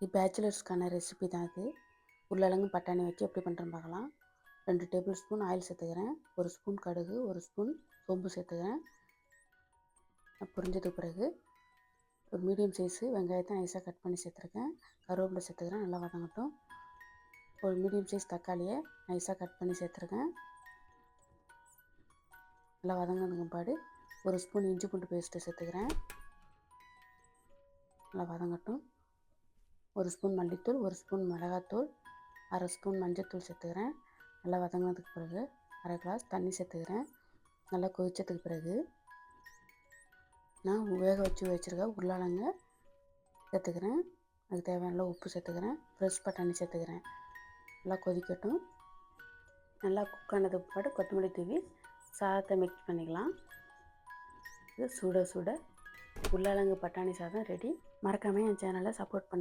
இது பேச்சுலர்ஸ்க்கான ரெசிபி தான் இது. உருளைக்கிழங்கு பட்டாணி வச்சு எப்படி பண்ணுறேன்னு பார்க்கலாம். ரெண்டு டேபிள் ஸ்பூன் ஆயில் சேர்த்துக்கிறேன். ஒரு ஸ்பூன் கடுகு ஒரு ஸ்பூன் சோம்பு சேர்த்துக்கிறேன். புரிஞ்சதுக்கு பிறகு ஒரு மீடியம் சைஸு வெங்காயத்தை நைஸாக கட் பண்ணி சேர்த்துருக்கேன். கருவேப்பிலை சேர்த்துக்கிறேன். நல்லா வதங்கட்டும். ஒரு மீடியம் சைஸ் தக்காளியை நைஸாக கட் பண்ணி சேர்த்துருக்கேன். நல்லா வதங்கினதுக்கு பாடு ஒரு ஸ்பூன் இஞ்சி பூண்டு பேஸ்ட்டு சேர்த்துக்கிறேன். நல்லா வதங்கட்டும். ஒரு ஸ்பூன் மல்லித்தூள் ஒரு ஸ்பூன் மிளகாத்தூள் அரை ஸ்பூன் மஞ்சத்தூள் சேர்த்துக்கிறேன். நல்லா வதங்கினதுக்கு பிறகு அரை கிளாஸ் தண்ணி சேர்த்துக்கிறேன். நல்லா கொதிச்சதுக்கு பிறகு நான் வேக வச்சு வச்சுருக்க உருளைக்கிழங்க சேர்த்துக்கிறேன். அதுக்கு தேவையான உப்பு சேர்த்துக்கிறேன். ஃப்ரெஷ் பட்டாணி சேர்த்துக்கிறேன். நல்லா கொதிக்கட்டும். நல்லா குக் ஆனதுக்கு பாட்டு கொத்தமல்லி தூவி சாதத்தை மிக்ஸ் பண்ணிக்கலாம். இது சுட சுட உருளைக்கிழங்கு பட்டாணி சாதம் ரெடி மறக்காமல் என் சேனலை சப்போர்ட் பண்ணி